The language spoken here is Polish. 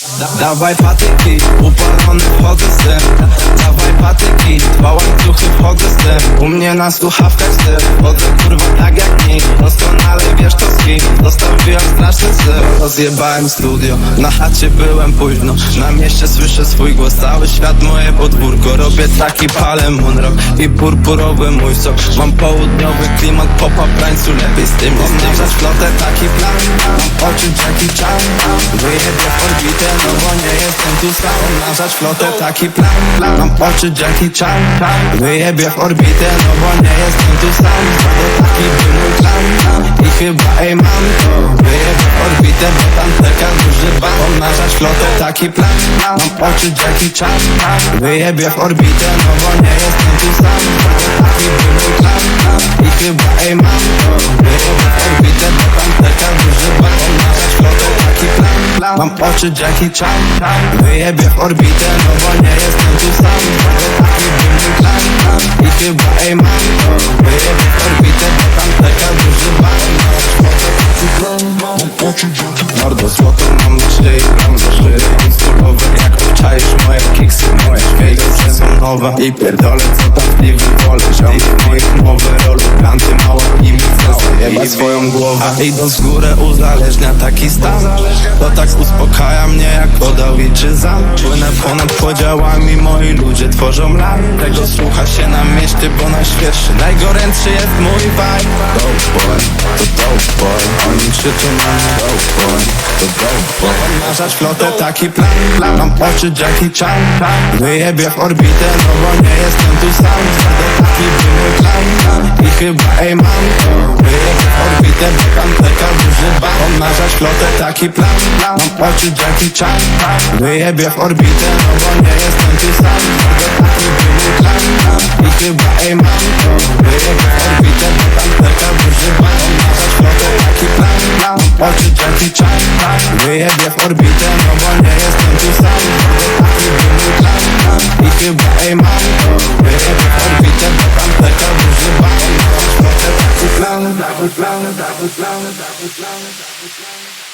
Da, dawaj patyki, upalony wchodzę z tym Dawaj patyki, dwa łańcuchy wchodzę z tym U mnie na słuchawkach syf Chodzę kurwa Rozjebałem studio. Na chacie byłem późno Na mieście słyszę swój głos. Cały świat moje podwórko Robię taki palę Monrock I purpurowy mój sok. Mam południowy klimat Popa prańcu lepiej z tym Oznaczasz flotę taki plan. Mam oczy Jackie Chan Wyjebię w orbitę No bo nie jestem tu sam. Oznaczać flotę taki plan. Mam oczy Jackie Chan Wyjebię w orbitę No bo nie jestem tu sam tam teka duży ban Oznaczać flotę taki plan. Mam oczy Jackie Chan Wyjebię w orbitę No bo nie jestem tu sam. Taki był plan. I chyba ej mam to. Wyjebię w orbitę teka duży ban Oznaczać flotę taki plan. Mam oczy Jackie Chan Wyjebię w orbitę No bo nie jestem tu sam. Taki był plan. I chyba ej mam w orbitę Mam Mordo złoto mam na szyi Mam za szyję Instruowe jak obczaisz moje kiksy Moje szwejce są nowe I pierdolę co tam w piwie wolę. Ziom moich mowy rolu Planty małe i mi Jebać swoją głowę. A idąc w górę uzależnia taki stan. To tak uspokaja mnie jak woda liczyza Płynę ponad podziałami Moi ludzie tworzą lam Tego słucha się na mieście, bo najświeższy Najgorętszy jest mój vibe. Dope boy, to dope boy Oni krzyczą na mnie boy, to dope boy Pomnażać flotę, taki plan Mam oczy Jackie Chan Wyjebię w orbitę, no bo nie jestem tu sam. To taki był mój plan. I chyba ej mam to. Wyjebię w orbitę, bo tam teka duży ban. Pomnażać flotę, taki plan Mam oczy Jackie Chan Wyjebię w orbitę, no bo nie jestem tu sam. To taki był mój plan. I chyba ej mam oczy Chan Wyjebię w orbitę, no bo nie jestem tu sam To taki mój plan I chyba ej mam to Wyjebię w orbitę, bo tam teka duży Pomnażać flotę, taki plan Taki plan, taki plan, taki plan, taki plan